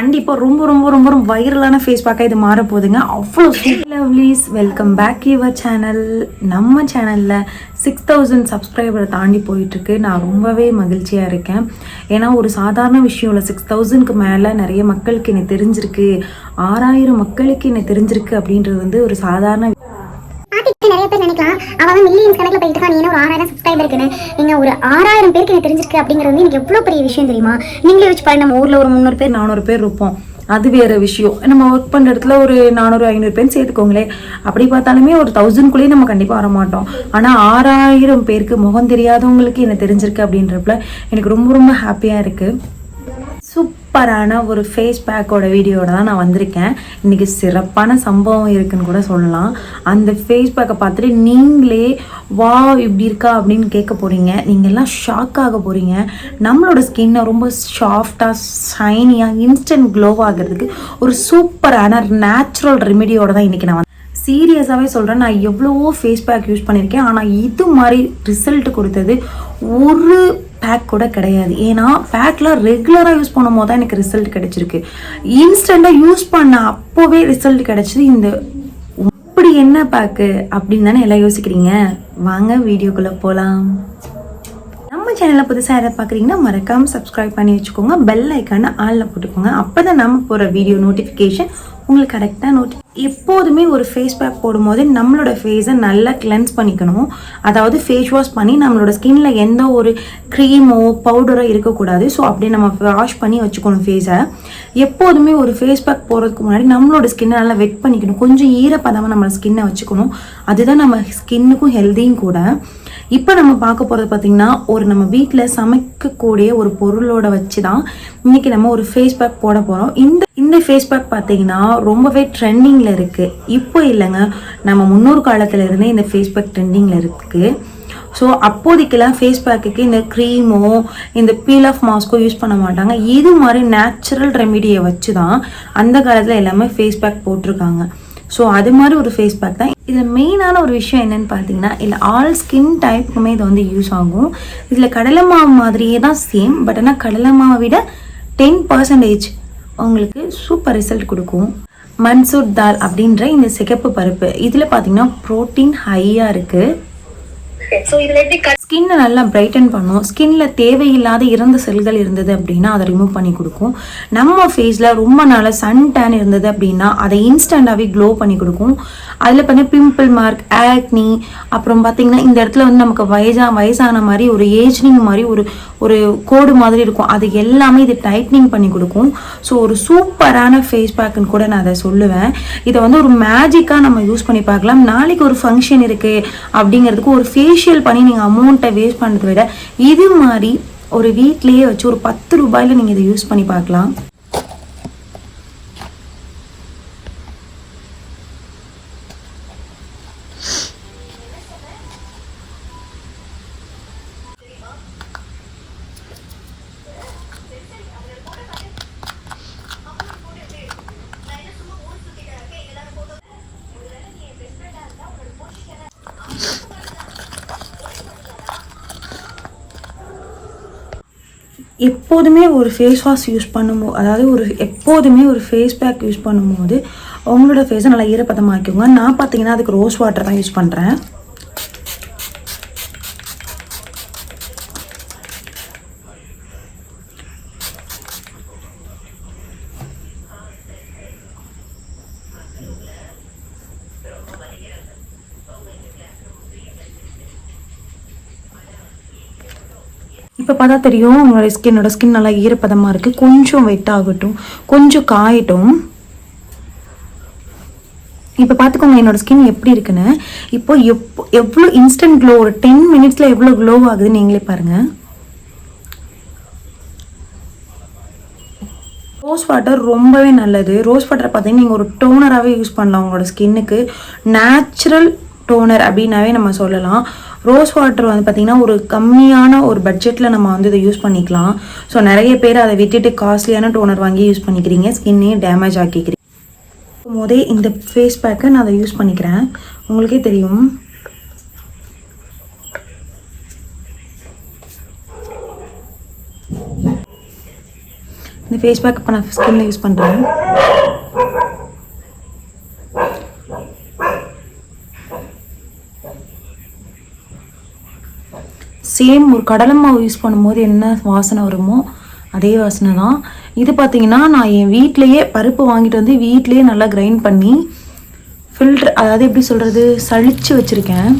கண்டிப்பாக ரொம்ப ரொம்ப ரொம்ப ரொம்ப வைரலான ஃபேஸ் பேக்காக இது மாற போகுதுங்க அவ்வளோ lovelies welcome back your channel நம்ம சேனலில் சிக்ஸ் தௌசண்ட் சப்ஸ்கிரைபரை தாண்டி போயிட்டுருக்கு. நான் ரொம்பவே மகிழ்ச்சியாக இருக்கேன். ஏன்னா ஒரு சாதாரண விஷயம் இல்லை சிக்ஸ் தௌசண்ட்க்கு மேலே நிறைய மக்களுக்கு என்னை தெரிஞ்சிருக்கு. ஆறாயிரம் மக்களுக்கு என்னை தெரிஞ்சிருக்கு அப்படின்றது வந்து ஒரு சாதாரண பேர் நினைக்கலாம். அவன் மில்லியன்ஸ் கணக்கில் போயிட்டு இருக்கான் ஒரு ஆறாயிரம் சப்ஸ்கிரைபர் இருக்குன்னு நீங்க ஒரு ஆறாயிரம் பேருக்கு எனக்கு தெரிஞ்சிருக்கு அப்படிங்கிறது வந்து எனக்கு எவ்வளோ பெரிய விஷயம் தெரியுமா? நீங்களே வச்சு பாருங்க நம்ம ஊரில் ஒரு முந்நூறு பேர் நானூறு பேர் இருப்போம். அது வேற விஷயம். நம்ம ஒர்க் பண்ணுற இடத்துல ஒரு நானூறு ஐநூறு பேர் சேர்த்துக்கோங்களேன். அப்படி பார்த்தாலுமே ஒரு தௌசண்ட்குள்ளேயே நம்ம கண்டிப்பாக வர மாட்டோம் ஆனால் ஆறாயிரம் பேருக்கு முகம் தெரியாதவங்களுக்கு என்ன தெரிஞ்சிருக்கு அப்படின்றப்பல எனக்கு ரொம்ப ரொம்ப ஹாப்பியாக இருக்குது சூப்பரான ஒரு ஃபேஸ் பேக்கோட வீடியோட தான் நான் வந்திருக்கேன். இன்றைக்கி சிறப்பான சம்பவம் இருக்குன்னு கூட சொல்லலாம். அந்த ஃபேஸ் பேக்கை பார்த்துட்டு நீங்களே வா இப்படி இருக்கா? அப்படின்னு கேட்க போகிறீங்க நீங்கள் எல்லாம் ஷாக் ஆக போகிறீங்க நம்மளோட ஸ்கின்னை ரொம்ப சாஃப்டாக ஷைனியாக இன்ஸ்டன்ட் க்ளோ ஆகிறதுக்கு ஒரு சூப்பரான நேச்சுரல் ரெமிடியோட தான் இன்றைக்கி நான் வந்து சீரியஸாகவே சொல்கிறேன் நான் எவ்வளவோ ஃபேஸ் பேக் யூஸ் பண்ணியிருக்கேன். ஆனால் இது மாதிரி ரிசல்ட் கொடுத்தது ஒரு பேக் கூட கிடையாது. ஏன்னா பேக்லாம் ரெகுலராக யூஸ் பண்ணும் போது தான் எனக்கு ரிசல்ட் கிடைச்சிருக்கு. இன்ஸ்டண்ட்டாக யூஸ் பண்ண அப்போவே ரிசல்ட் கிடைச்சது இந்த இப்படி என்ன பேக்கு அப்படின்னு தானே எல்லாம் யோசிக்கிறீங்க. வாங்க வீடியோக்குள்ளே போகலாம் நம்ம சேனலில் புதுசாக யாராவது பார்க்குறீங்கன்னா மறக்காமல் சப்ஸ்கிரைப் பண்ணி வச்சுக்கோங்க. பெல் ஐக்கான ஆளில் போட்டுக்கோங்க. அப்போ தான் நம்ம போகிற வீடியோ நோட்டிஃபிகேஷன் உங்களுக்கு கரெக்டாக நோட் எப்போதுமே ஒரு ஃபேஸ் பேக் போடும்போது நம்மளோட ஃபேஸை நல்லா கிளென்ஸ் பண்ணிக்கணும். அதாவது ஃபேஸ் வாஷ் பண்ணி நம்மளோட ஸ்கின்ல எந்த ஒரு க்ரீமோ பவுடரோ இருக்கக்கூடாது. ஸோ அப்படியே நம்ம வாஷ் பண்ணி வச்சுக்கணும் ஃபேஸை எப்போதுமே ஒரு ஃபேஸ் பேக் போடுறதுக்கு முன்னாடி நம்மளோட ஸ்கின்னை நல்லா வெட் பண்ணிக்கணும். கொஞ்சம் ஈரப்பதமாக நம்ம ஸ்கின்னை வச்சுக்கணும். அதுதான் நம்ம ஸ்கின்னுக்கும் ஹெல்த்தியும் கூட. இப்போ நம்ம பார்க்க போகிறது பார்த்திங்கன்னா ஒரு நம்ம வீட்டில் சமைக்கக்கூடிய ஒரு பொருளோட வச்சு தான் இன்றைக்கி நம்ம ஒரு ஃபேஸ் பேக் போட போகிறோம் இந்த இந்த ஃபேஸ் பேக் பார்த்தீங்கன்னா ரொம்பவே ட்ரெண்டிங்கில் இருக்குது இப்போ இல்லைங்க நம்ம முன்னூறு காலத்துலேருந்தே இந்த ஃபேஸ் பேக் ட்ரெண்டிங்கில் இருக்குது ஸோ அப்போதைக்கெல்லாம் ஃபேஸ் பேக்குக்கு இந்த க்ரீமோ இந்த பீல் ஆஃப் மாஸ்க்கோ யூஸ் பண்ண மாட்டாங்க. இது மாதிரி நேச்சுரல் ரெமிடியை வச்சு தான் அந்த காலத்தில் எல்லாமே ஃபேஸ் பேக் போட்டிருக்காங்க. ஸோ அது மாதிரி ஒரு ஃபேஸ் பேக் தான் இதில் மெயினான ஒரு விஷயம் என்னன்னு பார்த்தீங்கன்னா இல்லை ஆல் ஸ்கின் டைப்புக்குமே இது வந்து யூஸ் ஆகும். இதில் கடலை மாவு மாதிரியே தான் சேம் பட் ஆனால் கடலை மாவை விட டென் பர்சன்டேஜ் உங்களுக்கு சூப்பர் ரிசல்ட் கொடுக்கும். மன்சூர் தால் அப்படின்ற இந்த சிகப்பு பருப்பு. இதில் பார்த்தீங்கன்னா ப்ரோட்டீன் ஹையாக இருக்குது ஸோ இதில் எப்படி ஸ்கின்னை நல்லா பிரைட்டன் பண்ணும். ஸ்கின்ல தேவையில்லாத இறந்த செல்கள் இருந்தது அப்படின்னா அதை ரிமூவ் பண்ணி கொடுக்கும். நம்ம ஃபேஸில் ரொம்ப நாளாக சன் டேன் இருந்தது அப்படின்னா அதை இன்ஸ்டண்ட்டாகவே க்ளோ பண்ணி கொடுக்கும். அதில் பார்த்தீங்கன்னா பிம்பிள் மார்க் ஆக்னி அப்புறம் பார்த்தீங்கன்னா இந்த இடத்துல வந்து நமக்கு வயசா வயசான மாதிரி ஒரு ஏஜ்னிங் மாதிரி ஒரு ஒரு கோடு மாதிரி இருக்கும். அது எல்லாமே இது டைட்னிங் பண்ணி கொடுக்கும். ஸோ ஒரு சூப்பரான ஃபேஸ் பேக்குன்னு கூட நான் அதை சொல்லுவேன். இதை வந்து ஒரு மேஜிக்காக நம்ம யூஸ் பண்ணி பார்க்கலாம். நாளைக்கு ஒரு ஃபங்க்ஷன் இருக்குது அப்படிங்கிறதுக்கு ஒரு ஃபேஷியல் பண்ணி நீங்கள் அமௌண்ட்டை வேஸ்ட் பண்ணுறதை விட இது மாதிரி ஒரு வீட்லேயே வச்சு ஒரு பத்து ரூபாயில் நீங்கள் இதை யூஸ் பண்ணி பார்க்கலாம். எப்போதுமே ஒரு ஃபேஸ் வாஷ் யூஸ் பண்ணும்போது அதாவது ஒரு எப்போதுமே ஒரு ஃபேஸ் பேக் யூஸ் பண்ணும்போது அவங்களோட ஃபேஸை நல்லா ஈரப்பதமாக்கிக்கோங்க நான் பார்த்தீங்கன்னா அதுக்கு ரோஸ் வாட்டர் தான் யூஸ் பண்ணுறேன் இப்போ பார்த்தா தெரியும் உங்களோட ஸ்கின்னோட ஸ்கின் நல்லா ஈரப்பதமாக இருக்குது கொஞ்சம் வெட் ஆகட்டும். கொஞ்சம் காயட்டும். இப்போ பார்த்துக்கோங்க என்னோட ஸ்கின் எப்படி இருக்குன்னு. இப்போ எப்போ எவ்வளோ இன்ஸ்டன்ட் க்ளோ ஒரு டென் மினிட்ஸில் எவ்வளோ க்ளோ ஆகுதுன்னு நீங்களே பாருங்கள் ரோஸ் வாட்டர் ரொம்பவே நல்லது. ரோஸ் வாட்டர் பார்த்தீங்கன்னா நீங்கள் ஒரு டோனராகவே யூஸ் பண்ணலாம் உங்களோட ஸ்கின்னுக்கு நேச்சுரல் டோனர் அப்படின்னாவே நம்ம சொல்லலாம். ரோஸ் வாட்டர் வந்து பார்த்திங்கன்னா ஒரு கம்மியான ஒரு பட்ஜெட்டில் நம்ம வந்து இதை யூஸ் பண்ணிக்கலாம். ஸோ நிறைய பேர் அதை விட்டுட்டு காஸ்ட்லியான டோனர் வாங்கி யூஸ் பண்ணிக்கிறீங்க. ஸ்கின்னே டேமேஜ் ஆக்கிக்கிறீங்க. போதே இந்த ஃபேஸ் பேக்கை நான் அதை யூஸ் பண்ணிக்கிறேன். உங்களுக்கே தெரியும். இந்த ஃபேஸ் பேக் இப்போ நான் ஸ்கின்னில் யூஸ் பண்ணுறேன் சேம் ஒரு கடலை மாவு யூஸ் பண்ணும்போது என்ன வாசனை வருமோ அதே வாசனை தான். இது பார்த்தீங்கன்னா நான் என் வீட்லேயே பருப்பு வாங்கிட்டு வந்து வீட்லேயே நல்லா கிரைண்ட் பண்ணி ஃபில்டர் அதாவது எப்படி சொல்கிறது சளிச்சு வச்சுருக்கேன்.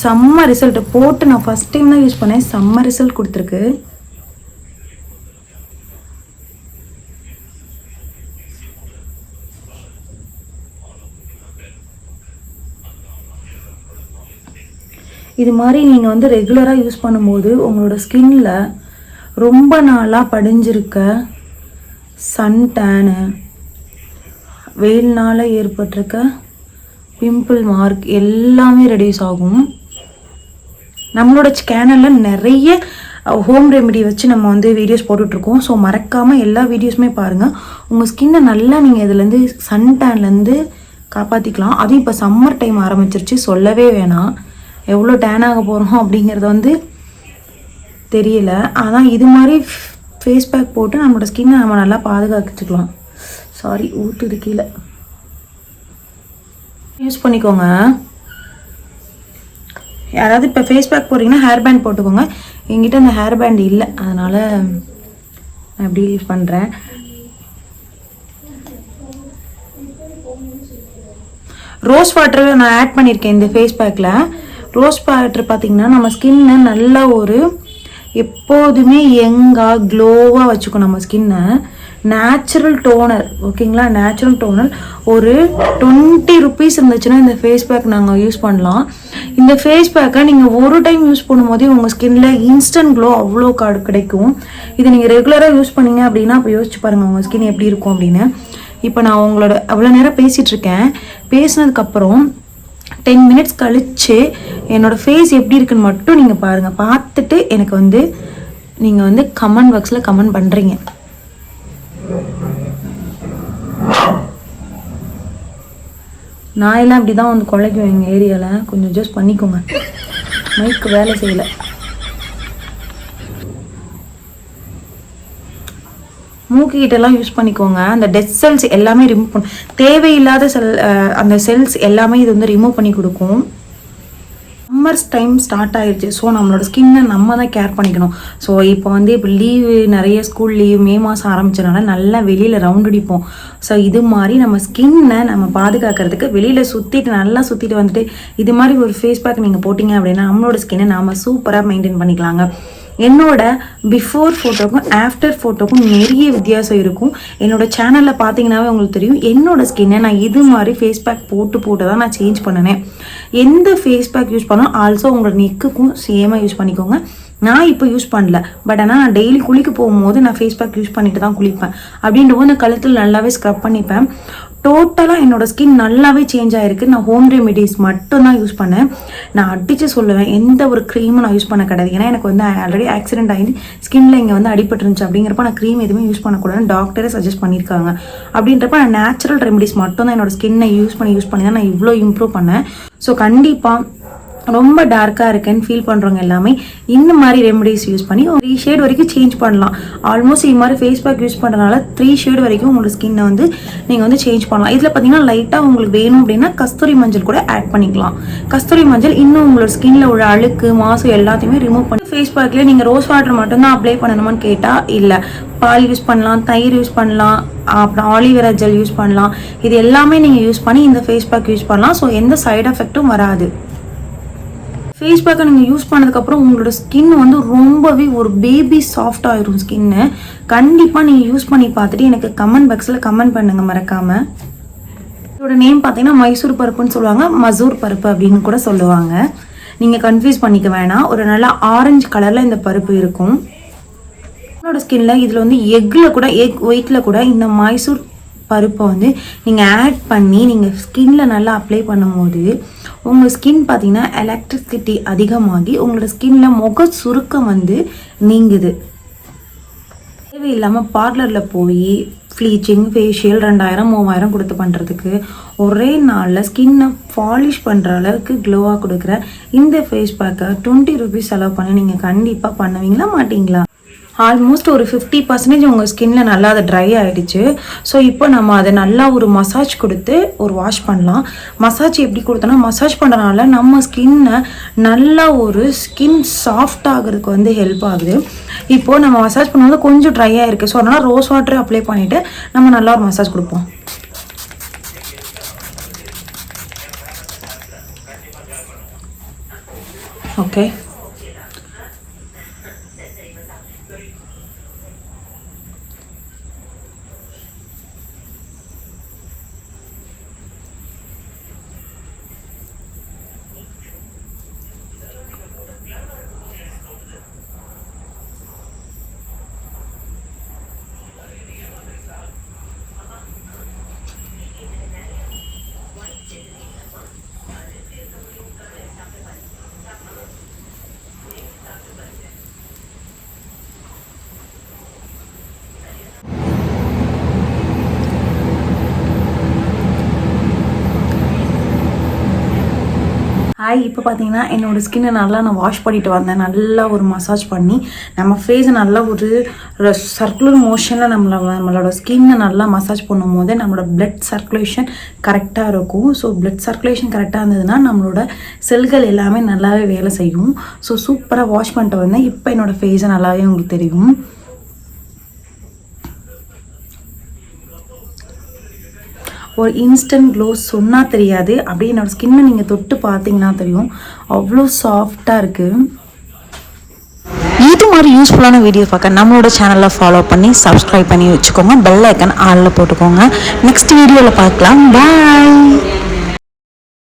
செம்ம ரிசல்ட்டு போட்டு நான் ஃபஸ்ட் டைம் தான் யூஸ் பண்ணேன். செம்ம ரிசல்ட் கொடுத்துருக்கு. இது மாதிரி நீங்கள் வந்து ரெகுலராக யூஸ் பண்ணும்போது உங்களோட ஸ்கின்ல ரொம்ப நாளாக படிஞ்சிருக்க சன் டேனு வெயில்னால் ஏற்பட்டிருக்க பிம்பிள் மார்க் எல்லாமே ரெடியூஸ் ஆகும். நம்மளோட சேனலில் நிறைய ஹோம் ரெமெடி வச்சு நம்ம வந்து வீடியோஸ் போட்டுட்ருக்கோம். ஸோ மறக்காமல் எல்லா வீடியோஸுமே பாருங்கள் உங்கள் ஸ்கின்னை நல்லா நீங்கள் இதுலேருந்து சன் டேன்லேருந்து காப்பாற்றிக்கலாம் அதுவும் இப்போ சம்மர் டைம் ஆரம்பிச்சிருச்சு சொல்லவே வேணாம். எவ்வளோ டேன் ஆக போகிறோம் அப்படிங்கிறது வந்து தெரியல. அதான் இது மாதிரி ஃபேஸ் பேக் போட்டு நம்மளோட ஸ்கின்னை நம்ம நல்லா பாதுகாத்துக்கலாம். சாரி ஊற்றுது கீழே. யூஸ் பண்ணிக்கோங்க. யாராவது இப்போ ஃபேஸ் பேக் போடுறீங்கன்னா ஹேர் பேண்ட் போட்டுக்கோங்க. என்கிட்ட அந்த ஹேர் பேண்ட் இல்லை. அதனால் நான் எப்படி யூஸ் பண்ணுறேன் ரோஸ் வாட்டர் நான் ஆட் பண்ணியிருக்கேன் இந்த ஃபேஸ் பேக்கில் ரோஸ் வாட்டர் பார்த்திங்கன்னா நம்ம ஸ்கின்னை நல்ல ஒரு எப்போதுமே யங்காக க்ளோவாக வச்சுக்கும் நம்ம ஸ்கின்னை நேச்சுரல் டோனர் ஓகேங்களா? நேச்சுரல் டோனர் ஒரு டுவெண்ட்டி ருபீஸ் இருந்துச்சுன்னா இந்த ஃபேஸ் பேக் நாங்கள் யூஸ் பண்ணலாம். இந்த ஃபேஸ் பேக்கை நீங்கள் ஒரு டைம் யூஸ் பண்ணும்போதே உங்கள் ஸ்கின்ல இன்ஸ்டன்ட் க்ளோ அவ்வளோ காடு கிடைக்கும். இதை நீங்கள் ரெகுலராக யூஸ் பண்ணீங்க அப்படின்னா அப்போ யோசிச்சு பாருங்கள் உங்கள் ஸ்கின் எப்படி இருக்கும் அப்படின்னு. இப்போ நான் உங்களோட அவ்வளோ நேரம் பேசிகிட்டு இருக்கேன். பேசினதுக்கப்புறம் டென் மினிட்ஸ் கழிச்சு என்னோட ஃபேஸ் எப்படி இருக்குன்னு மட்டும் நீங்கள் பாருங்கள் பார்த்துட்டு எனக்கு வந்து நீங்கள் வந்து கமெண்ட் பாக்ஸில் கமெண்ட் பண்ணுறீங்க நான் எல்லாம் இப்படி தான் வந்து குலைக்கும் எங்கள் ஏரியாவில் கொஞ்சம் அட்ஜஸ்ட் பண்ணிக்கோங்க. மைக்கு வேலை செய்யலை. மூக்கு யூஸ் பண்ணிக்கோங்க. அந்த டெத் செல்ஸ் எல்லாமே ரிமூவ் பண்ணும் தேவையில்லாத செல் அந்த செல்ஸ் எல்லாமே இது வந்து ரிமூவ் பண்ணி கொடுக்கும். சம்மர்ஸ் டைம் ஸ்டார்ட் ஆயிடுச்சு ஸோ நம்மளோட ஸ்கின்னை நம்ம தான் கேர் பண்ணிக்கணும். ஸோ இப்போ வந்து இப்போ லீவு நிறைய ஸ்கூல் லீவ் மே மாதம் ஆரம்பிச்சதுனால நல்லா வெளியில் ரவுண்ட் அடிப்போம். ஸோ இது மாதிரி நம்ம ஸ்கின்னை நம்ம பாதுகாக்கிறதுக்கு வெளியில் சுற்றிட்டு நல்லா சுற்றிட்டு வந்துட்டு இது மாதிரி ஒரு ஃபேஸ் பேக் நீங்கள் போட்டிங்க அப்படின்னா நம்மளோட ஸ்கின்னை நாம் சூப்பராக மெயின்டைன் பண்ணிக்கலாங்க. என்னோட பிஃபோர் ஃபோட்டோக்கும் ஆஃப்டர் ஃபோட்டோக்கும் நிறைய வித்தியாசம் இருக்கும். என்னோட சேனலில் பார்த்தீங்கன்னாவே உங்களுக்கு தெரியும். என்னோட ஸ்கின்னை நான் இது மாதிரி ஃபேஸ் பேக் போட்டு போட்டு தான் நான் சேஞ்ச் பண்ணினேன். எந்த ஃபேஸ் பேக் யூஸ் பண்ணாலும் ஆல்சோ உங்களோட நெக்குக்கும் சேமாக யூஸ் பண்ணிக்கோங்க. நான் இப்போ யூஸ் பண்ணல. பட் ஆனால் நான் டெய்லி குளிக்க போகும்போது நான் ஃபேஸ் பேக் யூஸ் பண்ணிட்டு தான் குளிப்பேன். அப்படின்றபோது நான் கழுத்தில் நல்லாவே ஸ்க்ரப் பண்ணிப்பேன். டோட்டலாக என்னோடய ஸ்கின் நல்லாவே சேஞ்ச் ஆகிருக்கு நான் ஹோம் ரெமெடிஸ் மட்டும்தான் யூஸ் பண்ணேன். நான் அடித்து சொல்லுவேன் எந்த ஒரு க்ரீமும் நான் யூஸ் பண்ண கிடையாது. ஏன்னா எனக்கு வந்து ஆல்ரெடி ஆக்சிடென்ட் ஆகி ஸ்கின்ல இங்கே வந்து அடிபட்டுருந்துச்சு அப்படிங்கிறப்ப நான் க்ரீம் எதுவுமே யூஸ் பண்ணக்கூடாதுன்னு டாக்டரே சஜஸ்ட் பண்ணியிருக்காங்க. அப்படின்றப்ப நான் நேச்சுரல் ரெமெடிஸ் மட்டும் தான் என்னோட ஸ்கின்னை யூஸ் பண்ணி யூஸ் பண்ணி தான் நான் இவ்வளோ இம்ப்ரூவ் பண்ணேன். ஸோ கண்டிப்பாக ரொம்ப டார்க்காக இருக்கேன்னு ஃபீல் பண்ணுறவங்க எல்லாமே இந்த மாதிரி ரெமடிஸ் யூஸ் பண்ணி ஒரு த்ரீ ஷேட் வரைக்கும் சேஞ்ச் பண்ணலாம். ஆல்மோஸ்ட் இது மாதிரி ஃபேஸ் பேக் யூஸ் பண்ணுறதுனால த்ரீ ஷேட் வரைக்கும் உங்களோட ஸ்கின்னை வந்து நீங்கள் வந்து சேஞ்ச் பண்ணலாம். இதில் பார்த்தீங்கன்னா லைட்டாக உங்களுக்கு வேணும் அப்படின்னா கஸ்தூரி மஞ்சள் கூட ஆட் பண்ணிக்கலாம். கஸ்தூரி மஞ்சள் இன்னும் உங்களோட ஸ்கின்ல உள்ள அழுக்கு மாசு எல்லாத்தையுமே ரிமூவ் பண்ணி ஃபேஸ் பேக்கில் நீங்கள் ரோஸ் வாட்டர் மட்டும்தான் அப்ளை பண்ணணுமான்னு கேட்டால் இல்லை. பால் யூஸ் பண்ணலாம் தயிர் யூஸ் பண்ணலாம் அப்புறம் ஆலிவேரா ஜெல் யூஸ் பண்ணலாம். இது எல்லாமே நீங்கள் யூஸ் பண்ணி இந்த ஃபேஸ் பேக் யூஸ் பண்ணலாம். ஸோ எந்த சைடு எஃபெக்ட்டும் வராது. ஃபேஸ் பேக்கை நீங்கள் யூஸ் பண்ணதுக்கப்புறம் உங்களோட ஸ்கின் வந்து ரொம்பவே ஒரு பேபி சாஃப்ட் ஆயிரும் ஸ்கின்னு கண்டிப்பாக நீங்கள் யூஸ் பண்ணி பார்த்துட்டு எனக்கு கமெண்ட் பாக்ஸில் கமெண்ட் பண்ணுங்க மறக்காமல் இதோட நேம் பார்த்தீங்கன்னா மைசூர் பருப்புன்னு சொல்லுவாங்க மசூர் பருப்பு அப்படின்னு கூட சொல்லுவாங்க. நீங்கள் கன்ஃபியூஸ் பண்ணிக்க வேணாம். ஒரு நல்ல ஆரஞ்சு கலரில் இந்த பருப்பு இருக்கும். என்னோட ஸ்கின்ல இதில் வந்து எக்கில் கூட எக் ஒயிட்டில் கூட இந்த மைசூர் பருப்பை வந்து நீங்கள் ஆட் பண்ணி நீங்கள் ஸ்கின்ல நல்லா அப்ளை பண்ணும்போது உங்கள் ஸ்கின் பார்த்தீங்கன்னா எலக்ட்ரிசிட்டி அதிகமாகி உங்களோட ஸ்கின்ல முக சுருக்கம் வந்து நீங்குது. தேவையில்லாமல் பார்லரில் போய் ப்ளீச்சிங் ஃபேஷியல் ரெண்டாயிரம் மூவாயிரம் கொடுத்து பண்ணுறதுக்கு ஒரே நாளில் ஸ்கின்னை பாலிஷ் பண்ணுற அளவுக்கு க்ளோவாக கொடுக்குற இந்த ஃபேஸ் பேக்கை டுவெண்ட்டி ருபீஸ் செலவு பண்ணி நீங்கள் கண்டிப்பாக பண்ணுவீங்களா மாட்டிங்களா? ஆல்மோஸ்ட் ஒரு ஃபிஃப்டி பர்சன்டேஜ் உங்கள் ஸ்கின்ல நல்லா அது ட்ரை ஆகிடுச்சு ஸோ இப்போ நம்ம அதை நல்லா ஒரு மசாஜ் கொடுத்து ஒரு வாஷ் பண்ணலாம். மசாஜ் எப்படி கொடுத்தோன்னா மசாஜ் பண்ணுறதுனால நம்ம ஸ்கின்னை நல்லா ஒரு ஸ்கின் சாஃப்ட் ஆகிறதுக்கு வந்து ஹெல்ப் ஆகுது. இப்போது நம்ம மசாஜ் பண்ணும்போது கொஞ்சம் ட்ரை ஆகிருக்கு ஸோ அதனால் ரோஸ் வாட்டர் அப்ளை பண்ணிவிட்டு நம்ம நல்லா ஒரு மசாஜ் கொடுப்போம். ஓகே ஹாய் இப்போ பார்த்தீங்கன்னா என்னோடய ஸ்கின்னை நல்லா நான் வாஷ் பண்ணிட்டு வந்தேன். நல்லா ஒரு மசாஜ் பண்ணி நம்ம ஃபேஸை நல்லா ஒரு சர்க்குலர் மோஷனில் நம்மள நம்மளோட ஸ்கின்னை நல்லா மசாஜ் பண்ணும் போது நம்மளோட பிளட் சர்க்குலேஷன் கரெக்டாக இருக்கும். ஸோ பிளட் சர்க்குலேஷன் கரெக்டாக இருந்ததுன்னா நம்மளோட செல்கள் எல்லாமே நல்லாவே வேலை செய்யும். ஸோ சூப்பராக வாஷ் பண்ணிட்டு வந்தேன். இப்போ என்னோடய ஃபேஸை நல்லாவே உங்களுக்கு தெரியும். ஒரு இன்ஸ்டன்ட் க்ளோ சொன்னால் தெரியாது. அப்படியே என்னோட ஸ்கின்னை நீங்கள் தொட்டு பார்த்தீங்கன்னா தெரியும். அவ்வளோ சாஃப்டாக இருக்குது இது மாதிரி யூஸ்ஃபுல்லான வீடியோ பார்க்க நம்மளோட சேனலை ஃபாலோ பண்ணி சப்ஸ்கிரைப் பண்ணி வச்சுக்கோங்க. பெல் ஐக்கன் ஆளில் போட்டுக்கோங்க. நெக்ஸ்ட் வீடியோவில் பார்க்கலாம். பாய்